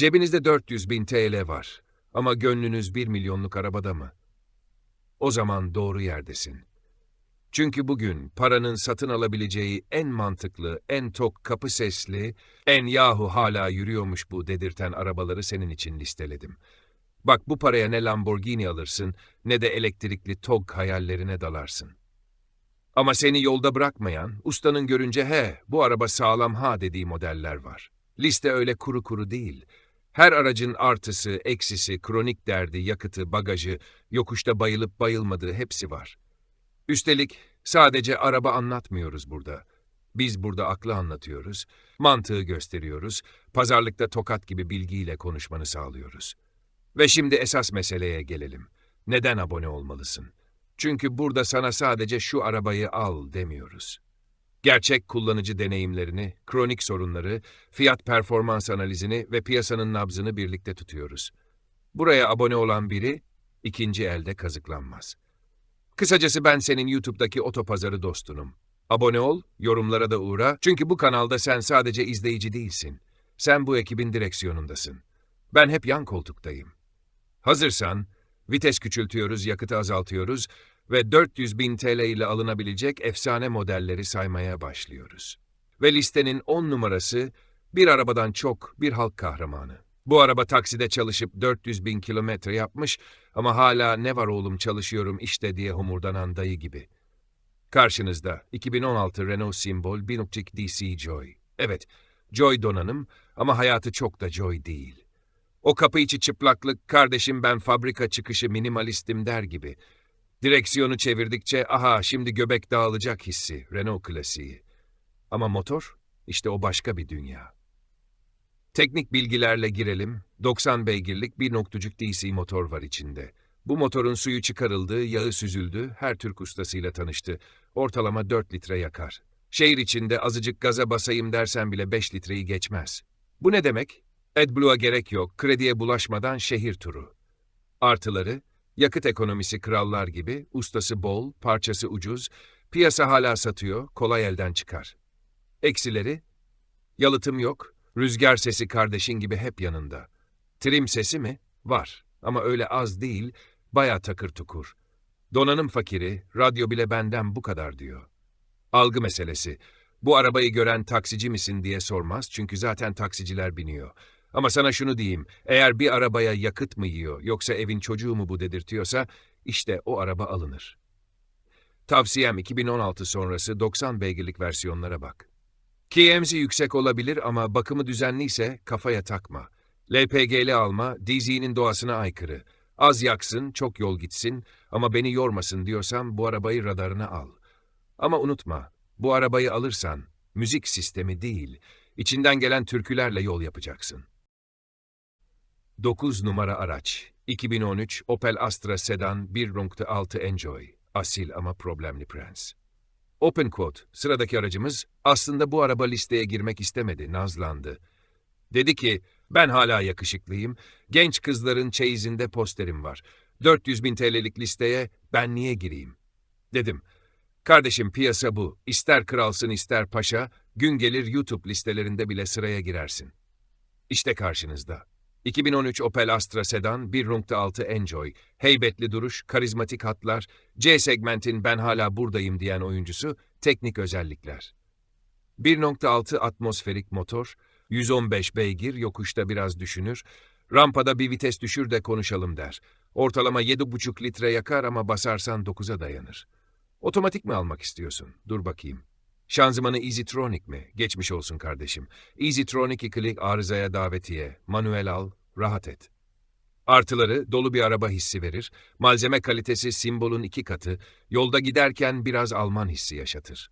Cebinizde 400 bin TL var ama gönlünüz 1 milyonluk arabada mı? O zaman doğru yerdesin. Çünkü bugün paranın satın alabileceği en mantıklı, en tok kapı sesli, en yahu hala yürüyormuş bu dedirten arabaları senin için listeledim. Bak bu paraya ne Lamborghini alırsın ne de elektrikli TOG hayallerine dalarsın. Ama seni yolda bırakmayan, ustanın görünce he bu araba sağlam ha dediği modeller var. Liste öyle kuru kuru değil. Her aracın artısı, eksisi, kronik derdi, yakıtı, bagajı, yokuşta bayılıp bayılmadığı hepsi var. Üstelik sadece araba anlatmıyoruz burada. Biz burada aklı anlatıyoruz, mantığı gösteriyoruz, pazarlıkta tokat gibi bilgiyle konuşmanı sağlıyoruz. Ve şimdi esas meseleye gelelim. Neden abone olmalısın? Çünkü burada sana sadece şu arabayı al demiyoruz. Gerçek kullanıcı deneyimlerini, kronik sorunları, fiyat performans analizini ve piyasanın nabzını birlikte tutuyoruz. Buraya abone olan biri ikinci elde kazıklanmaz. Kısacası ben senin YouTube'daki otopazarı dostunum. Abone ol, yorumlara da uğra çünkü bu kanalda sen sadece izleyici değilsin. Sen bu ekibin direksiyonundasın. Ben hep yan koltuktayım. Hazırsan, vites küçültüyoruz, yakıtı azaltıyoruz ve 400 bin TL ile alınabilecek efsane modelleri saymaya başlıyoruz. Ve listenin 10 numarası bir arabadan çok bir halk kahramanı. Bu araba takside çalışıp 400 bin kilometre yapmış ama hala ne var oğlum çalışıyorum işte diye homurdanan dayı gibi. Karşınızda 2016 Renault Symbol 1.2 DC Joy. Evet, Joy donanım ama hayatı çok da Joy değil. O kapı içi çıplaklık, kardeşim ben fabrika çıkışı minimalistim der gibi. Direksiyonu çevirdikçe aha şimdi göbek dağılacak hissi, Renault klasiği. Ama motor, işte o başka bir dünya. Teknik bilgilerle girelim. 90 beygirlik bir noktucuk DC motor var içinde. Bu motorun suyu çıkarıldı, yağı süzüldü, her Türk ustasıyla tanıştı. Ortalama 4 litre yakar. Şehir içinde azıcık gaza basayım dersen bile 5 litreyi geçmez. Bu ne demek? AdBlue'a gerek yok, krediye bulaşmadan şehir turu. Artıları, yakıt ekonomisi krallar gibi, ustası bol, parçası ucuz, piyasa hala satıyor, kolay elden çıkar. Eksileri, yalıtım yok, rüzgar sesi kardeşin gibi hep yanında. Trim sesi mi? Var ama öyle az değil, baya takır tukur. Donanım fakiri, radyo bile benden bu kadar diyor. Algı meselesi. Bu arabayı gören taksici misin diye sormaz çünkü zaten taksiciler biniyor. Ama sana şunu diyeyim, eğer bir arabaya yakıt mı yiyor yoksa evin çocuğu mu bu dedirtiyorsa, işte o araba alınır. Tavsiyem 2016 sonrası 90 beygirlik versiyonlara bak. KMZ yüksek olabilir ama bakımı düzenliyse kafaya takma. LPG'li alma, DZ'nin doğasına aykırı. Az yaksın, çok yol gitsin ama beni yormasın diyorsan bu arabayı radarına al. Ama unutma, bu arabayı alırsan müzik sistemi değil, içinden gelen türkülerle yol yapacaksın. 9 numara araç. 2013 Opel Astra Sedan 1.6 Enjoy. Asil ama problemli prens. Open quote, sıradaki aracımız aslında bu araba listeye girmek istemedi, nazlandı. Dedi ki, ben hala yakışıklıyım, genç kızların çeyizinde posterim var. 400 bin TL'lik listeye ben niye gireyim? Dedim, kardeşim piyasa bu, ister kralsın ister paşa, gün gelir YouTube listelerinde bile sıraya girersin. İşte karşınızda. 2013 Opel Astra Sedan 1.6 Enjoy, heybetli duruş, karizmatik hatlar, C segmentin ben hala buradayım diyen oyuncusu, teknik özellikler. 1.6 atmosferik motor, 115 beygir, yokuşta biraz düşünür, rampada bir vites düşür de konuşalım der. Ortalama 7,5 litre yakar ama basarsan 9'a dayanır. Otomatik mi almak istiyorsun? Dur bakayım. Şanzımanı EasyTronic mi? Geçmiş olsun kardeşim. EasyTronic ikili arızaya davetiye. Manuel al, rahat et. Artıları dolu bir araba hissi verir. Malzeme kalitesi simbolün iki katı. Yolda giderken biraz Alman hissi yaşatır.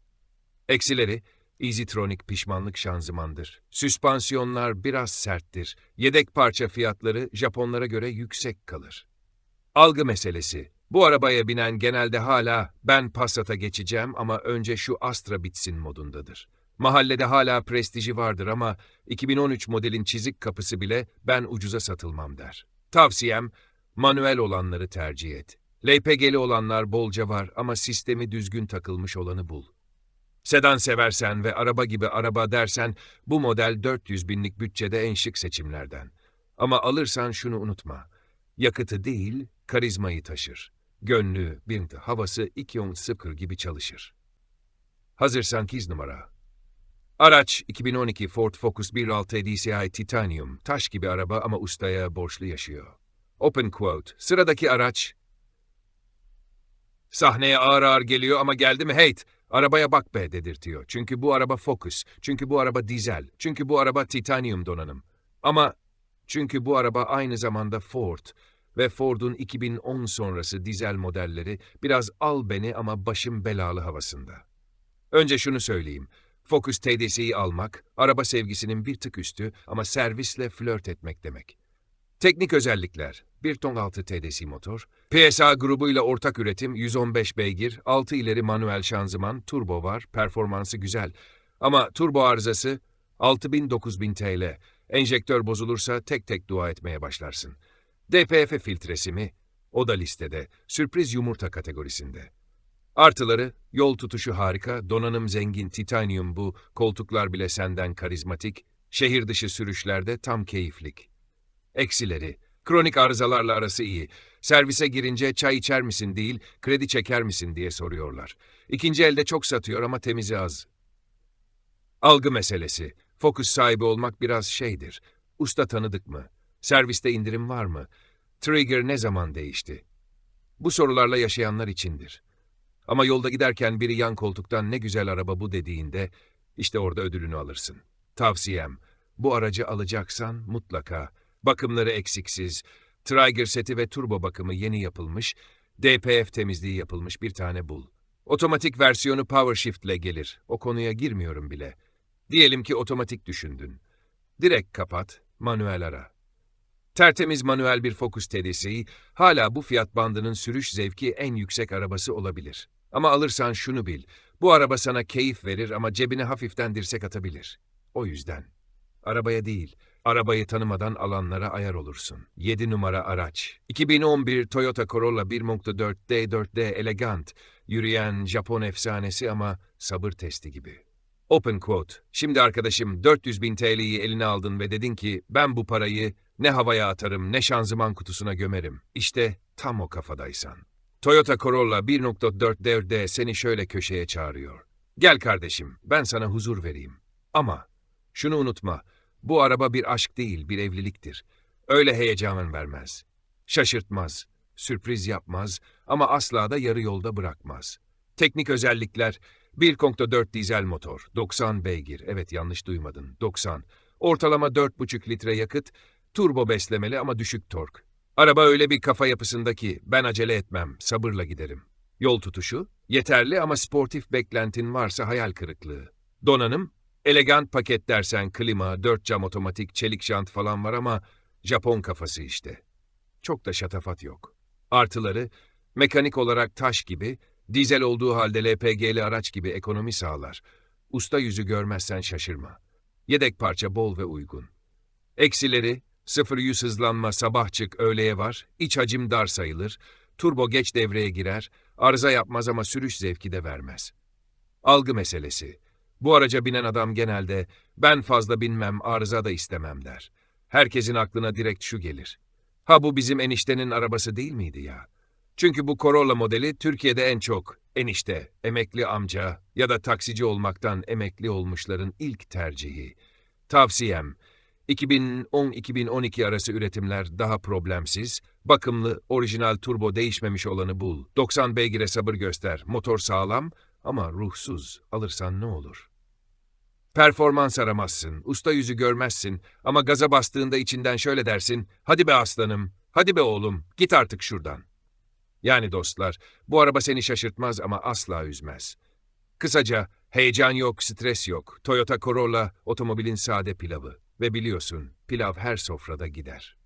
Eksileri EasyTronic pişmanlık şanzımandır. Süspansiyonlar biraz serttir. Yedek parça fiyatları Japonlara göre yüksek kalır. Algı meselesi. Bu arabaya binen genelde hala ben Passat'a geçeceğim ama önce şu Astra bitsin modundadır. Mahallede hala prestiji vardır ama 2013 modelin çizik kapısı bile ben ucuza satılmam der. Tavsiyem manuel olanları tercih et. LPG'li olanlar bolca var ama sistemi düzgün takılmış olanı bul. Sedan seversen ve araba gibi araba dersen bu model 400 binlik bütçede en şık seçimlerden. Ama alırsan şunu unutma. Yakıtı değil, karizmayı taşır. Gönlü, bir havası 210 gibi çalışır. Hazırsan kiz numara. Araç 2012 Ford Focus 1.6 DCI Titanium. Taş gibi araba ama ustaya borçlu yaşıyor. Open quote. Sıradaki araç. Sahneye ağır ağır geliyor ama geldi mi hate. Arabaya bak be dedirtiyor. Çünkü bu araba Focus. Çünkü bu araba dizel. Çünkü bu araba titanium donanım. Ama çünkü bu araba aynı zamanda Ford ve Ford'un 2010 sonrası dizel modelleri biraz al beni ama başım belalı havasında. Önce şunu söyleyeyim. Focus TDC'yi almak, araba sevgisinin bir tık üstü ama servisle flört etmek demek. Teknik özellikler 1.6 TDC motor, PSA grubuyla ortak üretim 115 beygir, 6 ileri manuel şanzıman, turbo var, performansı güzel. Ama turbo arızası 6000-9000 TL. Enjektör bozulursa tek tek dua etmeye başlarsın. DPF filtresi mi? O da listede, sürpriz yumurta kategorisinde. Artıları, yol tutuşu harika, donanım zengin, titanium bu, koltuklar bile senden karizmatik, şehir dışı sürüşlerde tam keyiflik. Eksileri, kronik arızalarla arası iyi. Servise girince çay içer misin değil, kredi çeker misin diye soruyorlar. İkinci elde çok satıyor ama temizi az. Algı meselesi. Fokus sahibi olmak biraz şeydir. Usta tanıdık mı? Serviste indirim var mı? Trigger ne zaman değişti? Bu sorularla yaşayanlar içindir. Ama yolda giderken biri yan koltuktan ne güzel araba bu dediğinde işte orada ödülünü alırsın. Tavsiyem, bu aracı alacaksan mutlaka bakımları eksiksiz, Trigger seti ve turbo bakımı yeni yapılmış, DPF temizliği yapılmış bir tane bul. Otomatik versiyonu PowerShift ile gelir. O konuya girmiyorum bile. Diyelim ki otomatik düşündün. Direkt kapat, manuel ara. Tertemiz manuel bir Focus TDC'yi hala bu fiyat bandının sürüş zevki en yüksek arabası olabilir. Ama alırsan şunu bil, bu araba sana keyif verir ama cebine hafiften dirsek atabilir. O yüzden. Arabaya değil, arabayı tanımadan alanlara ayar olursun. 7 numara araç. 2011 Toyota Corolla 1.4 D4D Elegant. Yürüyen Japon efsanesi ama sabır testi gibi. Open quote. Şimdi arkadaşım 400 bin TL'yi eline aldın ve dedin ki ben bu parayı ne havaya atarım ne şanzıman kutusuna gömerim. İşte tam o kafadaysan. Toyota Corolla 1.4 devrde seni şöyle köşeye çağırıyor. Gel kardeşim, ben sana huzur vereyim. Ama şunu unutma, bu araba bir aşk değil, bir evliliktir. Öyle heyecanın vermez. Şaşırtmaz, sürpriz yapmaz ama asla da yarı yolda bırakmaz. Teknik özellikler 1.4 dizel motor, 90 beygir, evet yanlış duymadın, 90. Ortalama 4.5 litre yakıt, turbo beslemeli ama düşük tork. Araba öyle bir kafa yapısındaki ben acele etmem, sabırla giderim. Yol tutuşu, yeterli ama sportif beklentin varsa hayal kırıklığı. Donanım, elegant paket dersen klima, dört cam otomatik, çelik jant falan var ama Japon kafası işte. Çok da şatafat yok. Artıları, mekanik olarak taş gibi, dizel olduğu halde LPG'li araç gibi ekonomi sağlar. Usta yüzü görmezsen şaşırma. Yedek parça bol ve uygun. Eksileri, 0-100 hızlanma sabah çık öğleye var, iç hacim dar sayılır, turbo geç devreye girer, arıza yapmaz ama sürüş zevki de vermez. Algı meselesi. Bu araca binen adam genelde ben fazla binmem, arıza da istemem der. Herkesin aklına direkt şu gelir. Ha bu bizim eniştenin arabası değil miydi ya? Çünkü bu Corolla modeli Türkiye'de en çok enişte, emekli amca ya da taksici olmaktan emekli olmuşların ilk tercihi. Tavsiyem, 2010-2012 arası üretimler daha problemsiz, bakımlı, orijinal turbo değişmemiş olanı bul. 90 beygire sabır göster, motor sağlam ama ruhsuz. Alırsan ne olur? Performans aramazsın, usta yüzü görmezsin ama gaza bastığında içinden şöyle dersin, hadi be aslanım, hadi be oğlum, git artık şuradan. Yani dostlar, bu araba seni şaşırtmaz ama asla üzmez. Kısaca, heyecan yok, stres yok. Toyota Corolla, otomobilin sade pilavı. Ve biliyorsun, pilav her sofrada gider.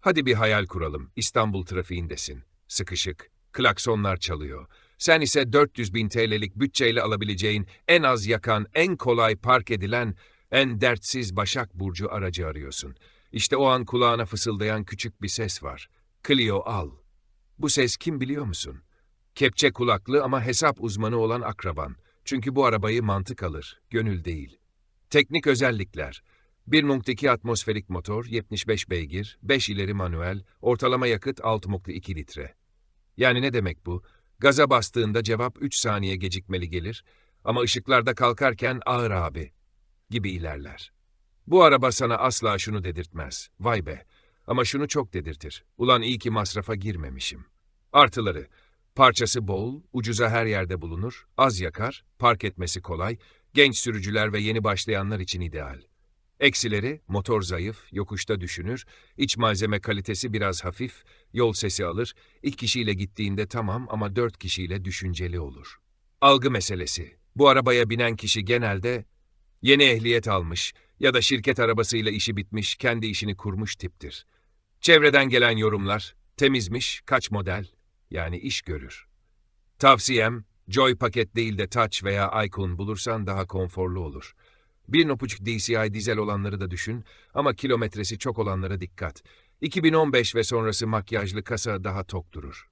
Hadi bir hayal kuralım, İstanbul trafiğindesin. Sıkışık, klaksonlar çalıyor. Sen ise 400 bin TL'lik bütçeyle alabileceğin, en az yakan, en kolay park edilen, en dertsiz Başak Burcu aracı arıyorsun. İşte o an kulağına fısıldayan küçük bir ses var. Clio al. Bu ses kim biliyor musun? Kepçe kulaklı ama hesap uzmanı olan akraban. Çünkü bu arabayı mantık alır, gönül değil. Teknik özellikler. 1.2 atmosferik motor, 75 beygir, 5 ileri manuel, ortalama yakıt 6.2 litre. Yani ne demek bu? Gaza bastığında cevap 3 saniye gecikmeli gelir ama ışıklarda kalkarken ağır abi gibi ilerler. Bu araba sana asla şunu dedirtmez. Vay be. Ama şunu çok dedirtir. Ulan iyi ki masrafa girmemişim. Artıları. Parçası bol, ucuza her yerde bulunur, az yakar, park etmesi kolay, genç sürücüler ve yeni başlayanlar için ideal. Eksileri, motor zayıf, yokuşta düşünür, iç malzeme kalitesi biraz hafif, yol sesi alır, iki kişiyle gittiğinde tamam ama dört kişiyle düşünceli olur. Algı meselesi. Bu arabaya binen kişi genelde yeni ehliyet almış ya da şirket arabasıyla işi bitmiş, kendi işini kurmuş tiptir. Çevreden gelen yorumlar, temizmiş, kaç model, yani iş görür. Tavsiyem, Joy paket değil de Touch veya Icon bulursan daha konforlu olur. 1.5 DCI dizel olanları da düşün ama kilometresi çok olanlara dikkat. 2015 ve sonrası makyajlı kasa daha tok durur.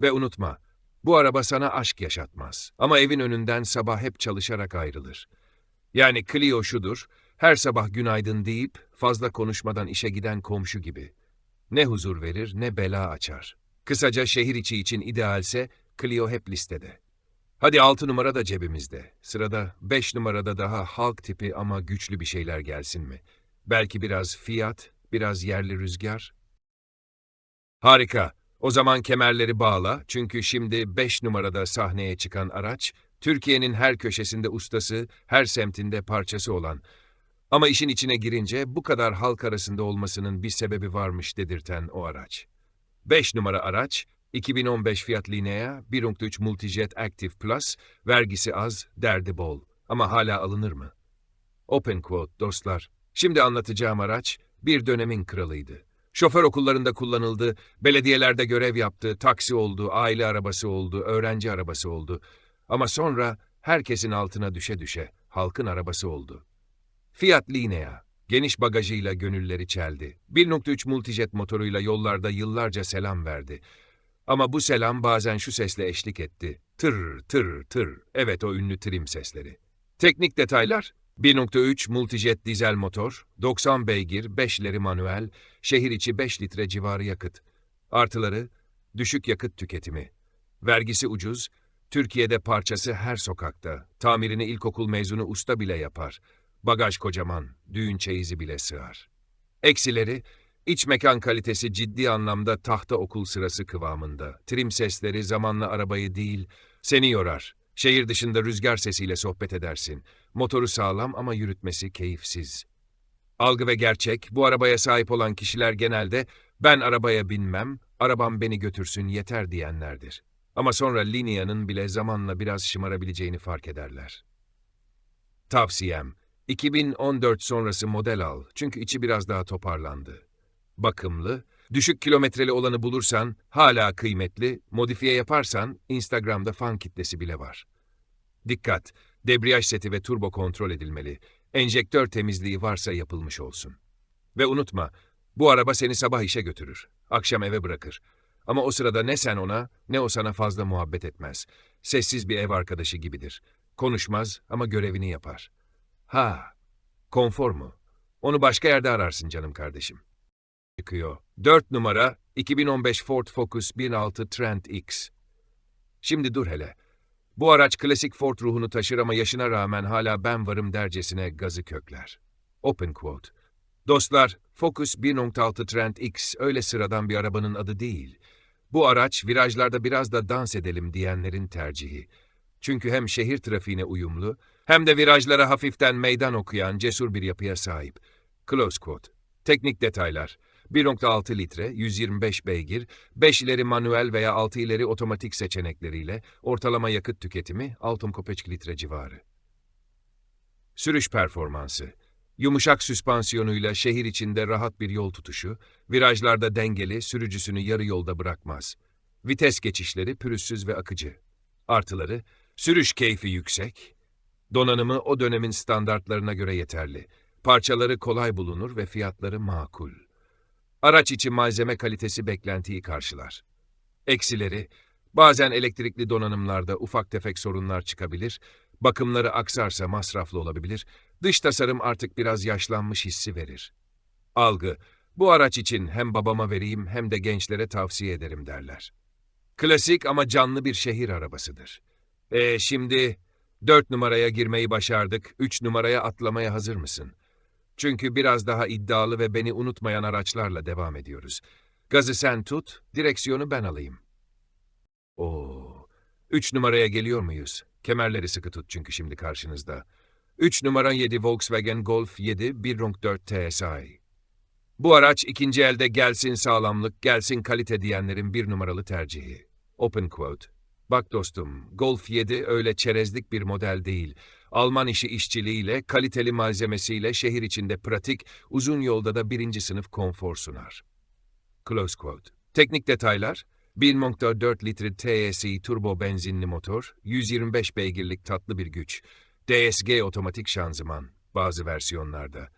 Ve unutma, bu araba sana aşk yaşatmaz ama evin önünden sabah hep çalışarak ayrılır. Yani Clio şudur, her sabah günaydın deyip fazla konuşmadan işe giden komşu gibi. Ne huzur verir ne bela açar. Kısaca şehir içi için idealse Clio hep listede. Hadi 6 numara da cebimizde. Sırada 5 numarada daha halk tipi ama güçlü bir şeyler gelsin mi? Belki biraz Fiat, biraz yerli rüzgar. Harika. O zaman kemerleri bağla çünkü şimdi 5 numarada sahneye çıkan araç, Türkiye'nin her köşesinde ustası, her semtinde parçası olan ama işin içine girince bu kadar halk arasında olmasının bir sebebi varmış dedirten o araç. 5 numara araç, 2015 Fiat Linea 1.3 Multijet Active Plus, vergisi az, derdi bol. Ama hala alınır mı? Open quote dostlar. Şimdi anlatacağım araç bir dönemin kralıydı. Şoför okullarında kullanıldı, belediyelerde görev yaptı, taksi oldu, aile arabası oldu, öğrenci arabası oldu. Ama sonra herkesin altına düşe düşe halkın arabası oldu. Fiat Linea, geniş bagajıyla gönülleri çeldi. 1.3 Multijet motoruyla yollarda yıllarca selam verdi. Ama bu selam bazen şu sesle eşlik etti. Tır tır tır. Evet o ünlü trim sesleri. Teknik detaylar 1.3 multijet dizel motor, 90 beygir, 5 ileri manuel, şehir içi 5 litre civarı yakıt. Artıları düşük yakıt tüketimi. Vergisi ucuz, Türkiye'de parçası her sokakta. Tamirini ilkokul mezunu usta bile yapar. Bagaj kocaman, düğün çeyizi bile sığar. Eksileri İç mekan kalitesi ciddi anlamda tahta okul sırası kıvamında. Trim sesleri zamanla arabayı değil, seni yorar. Şehir dışında rüzgar sesiyle sohbet edersin. Motoru sağlam ama yürütmesi keyifsiz. Algı ve gerçek, bu arabaya sahip olan kişiler genelde ben arabaya binmem, arabam beni götürsün yeter diyenlerdir. Ama sonra Linea'nın bile zamanla biraz şımarabileceğini fark ederler. Tavsiyem, 2014 sonrası model al çünkü içi biraz daha toparlandı bakımlı, düşük kilometreli olanı bulursan hala kıymetli, modifiye yaparsan Instagram'da fan kitlesi bile var. Dikkat! Debriyaj seti ve turbo kontrol edilmeli. Enjektör temizliği varsa yapılmış olsun. Ve unutma, bu araba seni sabah işe götürür, akşam eve bırakır. Ama o sırada ne sen ona, ne o sana fazla muhabbet etmez. Sessiz bir ev arkadaşı gibidir. Konuşmaz ama görevini yapar. Ha, konfor mu? Onu başka yerde ararsın canım kardeşim çıkıyor. 4 numara 2015 Ford Focus 1.6 Trend X. Şimdi dur hele. Bu araç klasik Ford ruhunu taşır ama yaşına rağmen hala ben varım dercesine gazı kökler. Open quote. Dostlar, Focus 1.6 Trend X öyle sıradan bir arabanın adı değil. Bu araç virajlarda biraz da dans edelim diyenlerin tercihi. Çünkü hem şehir trafiğine uyumlu, hem de virajlara hafiften meydan okuyan cesur bir yapıya sahip. Close quote. Teknik detaylar. 1.6 litre, 125 beygir, 5 ileri manuel veya 6 ileri otomatik seçenekleriyle ortalama yakıt tüketimi 6,5 litre civarı. Sürüş performansı Yumuşak süspansiyonuyla şehir içinde rahat bir yol tutuşu, virajlarda dengeli, sürücüsünü yarı yolda bırakmaz. Vites geçişleri pürüzsüz ve akıcı. Artıları, sürüş keyfi yüksek, donanımı o dönemin standartlarına göre yeterli, parçaları kolay bulunur ve fiyatları makul. Araç içi malzeme kalitesi beklentiyi karşılar. Eksileri, bazen elektrikli donanımlarda ufak tefek sorunlar çıkabilir, bakımları aksarsa masraflı olabilir, Dış tasarım artık biraz yaşlanmış hissi verir. Algı, bu araç için hem babama vereyim hem de gençlere tavsiye ederim derler. Klasik ama canlı bir şehir arabasıdır. E şimdi dört numaraya girmeyi başardık, üç numaraya atlamaya hazır mısın? Çünkü biraz daha iddialı ve beni unutmayan araçlarla devam ediyoruz. Gazı sen tut, direksiyonu ben alayım. Oo, üç numaraya geliyor muyuz? Kemerleri sıkı tut çünkü şimdi karşınızda. 3 numara 7 Volkswagen Golf 7 1.4 TSI. Bu araç ikinci elde gelsin sağlamlık, gelsin kalite diyenlerin bir numaralı tercihi. Open quote. Bak dostum, Golf 7 öyle çerezlik bir model değil. Alman işi işçiliğiyle, kaliteli malzemesiyle şehir içinde pratik, uzun yolda da birinci sınıf konfor sunar. Close quote. Teknik detaylar, 1.4 litre TSI turbo benzinli motor, 125 beygirlik tatlı bir güç, DSG otomatik şanzıman bazı versiyonlarda.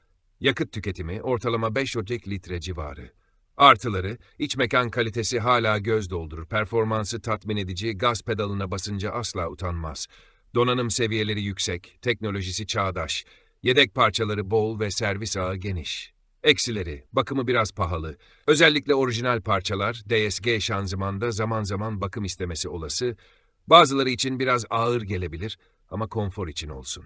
Yakıt tüketimi ortalama 5 Ocak litre civarı. Artıları, iç mekan kalitesi hala göz doldurur, performansı tatmin edici, gaz pedalına basınca asla utanmaz. Donanım seviyeleri yüksek, teknolojisi çağdaş, yedek parçaları bol ve servis ağı geniş. Eksileri, bakımı biraz pahalı. Özellikle orijinal parçalar, DSG şanzımanda zaman zaman bakım istemesi olası, bazıları için biraz ağır gelebilir ama konfor için olsun.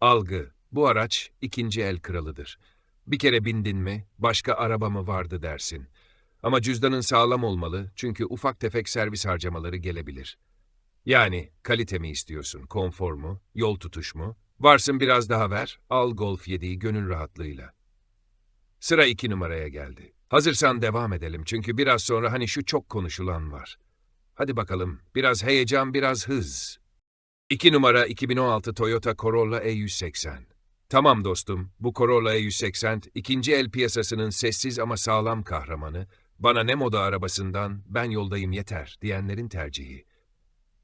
Algı, bu araç ikinci el kralıdır. Bir kere bindin mi, başka araba mı vardı dersin. Ama cüzdanın sağlam olmalı çünkü ufak tefek servis harcamaları gelebilir. Yani kalite mi istiyorsun, konfor mu, yol tutuş mu? Varsın biraz daha ver, al Golf 7'yi gönül rahatlığıyla. Sıra iki numaraya geldi. Hazırsan devam edelim çünkü biraz sonra hani şu çok konuşulan var. Hadi bakalım, biraz heyecan, biraz hız. 2 numara 2016 Toyota Corolla E180. Tamam dostum, bu Corolla E180 ikinci el piyasasının sessiz ama sağlam kahramanı, bana ne moda arabasından ben yoldayım yeter diyenlerin tercihi.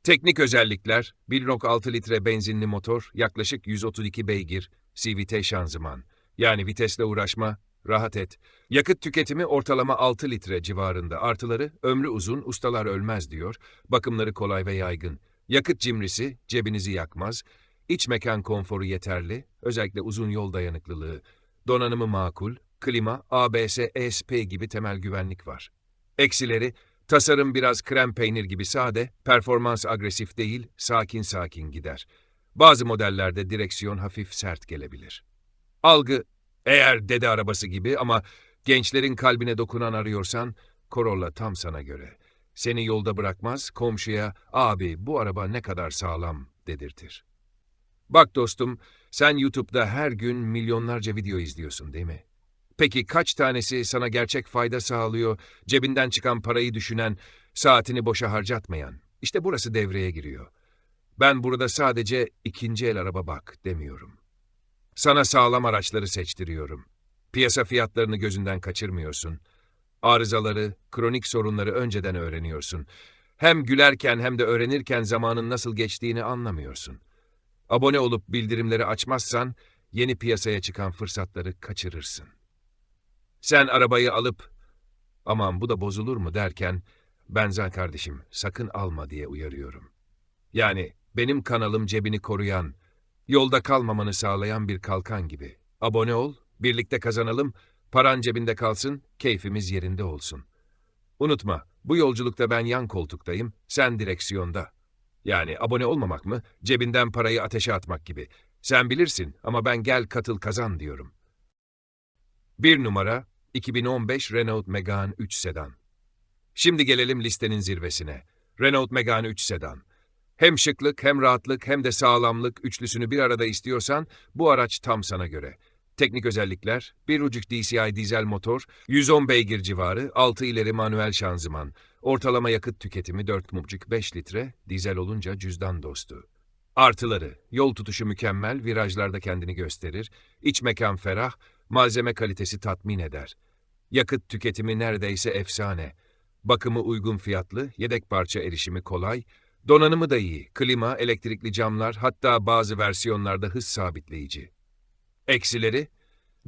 Teknik özellikler 1.6 litre benzinli motor, yaklaşık 132 beygir, CVT şanzıman. Yani vitesle uğraşma, rahat et. Yakıt tüketimi ortalama 6 litre civarında. Artıları ömrü uzun, ustalar ölmez diyor. Bakımları kolay ve yaygın. Yakıt cimrisi, cebinizi yakmaz. İç mekan konforu yeterli, özellikle uzun yol dayanıklılığı. Donanımı makul, klima, ABS, ESP gibi temel güvenlik var. Eksileri, tasarım biraz krem peynir gibi sade, performans agresif değil, sakin sakin gider. Bazı modellerde direksiyon hafif sert gelebilir. Algı, eğer dede arabası gibi ama gençlerin kalbine dokunan arıyorsan, Corolla tam sana göre. Seni yolda bırakmaz, komşuya abi bu araba ne kadar sağlam dedirtir. Bak dostum, sen YouTube'da her gün milyonlarca video izliyorsun değil mi? Peki kaç tanesi sana gerçek fayda sağlıyor, cebinden çıkan parayı düşünen, saatini boşa harcatmayan? İşte burası devreye giriyor. Ben burada sadece ikinci el araba bak demiyorum. Sana sağlam araçları seçtiriyorum. Piyasa fiyatlarını gözünden kaçırmıyorsun. Arızaları, kronik sorunları önceden öğreniyorsun. Hem gülerken hem de öğrenirken zamanın nasıl geçtiğini anlamıyorsun. Abone olup bildirimleri açmazsan yeni piyasaya çıkan fırsatları kaçırırsın. Sen arabayı alıp aman bu da bozulur mu derken benzer kardeşim sakın alma diye uyarıyorum. Yani benim kanalım cebini koruyan, yolda kalmamanı sağlayan bir kalkan gibi. Abone ol, birlikte kazanalım, paran cebinde kalsın, keyfimiz yerinde olsun. Unutma, bu yolculukta ben yan koltuktayım, sen direksiyonda. Yani abone olmamak mı, cebinden parayı ateşe atmak gibi. Sen bilirsin ama ben gel katıl kazan diyorum. Bir numara, 2015 Renault Megane 3 sedan. Şimdi gelelim listenin zirvesine. Renault Megane 3 sedan. Hem şıklık hem rahatlık hem de sağlamlık üçlüsünü bir arada istiyorsan bu araç tam sana göre. Teknik özellikler, 1.5 DCI dizel motor, 110 beygir civarı, 6 ileri manuel şanzıman, ortalama yakıt tüketimi 4.5-5 litre, dizel olunca cüzdan dostu. Artıları, yol tutuşu mükemmel, virajlarda kendini gösterir, iç mekan ferah, malzeme kalitesi tatmin eder. Yakıt tüketimi neredeyse efsane. Bakımı uygun fiyatlı, yedek parça erişimi kolay, donanımı da iyi, klima, elektrikli camlar, hatta bazı versiyonlarda hız sabitleyici. Eksileri,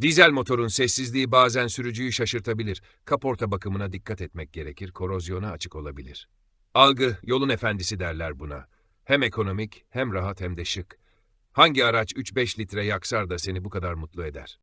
dizel motorun sessizliği bazen sürücüyü şaşırtabilir, kaporta bakımına dikkat etmek gerekir, korozyona açık olabilir. Algı, yolun efendisi derler buna. Hem ekonomik, hem rahat hem de şık. Hangi araç 3-5 litre yaksar da seni bu kadar mutlu eder?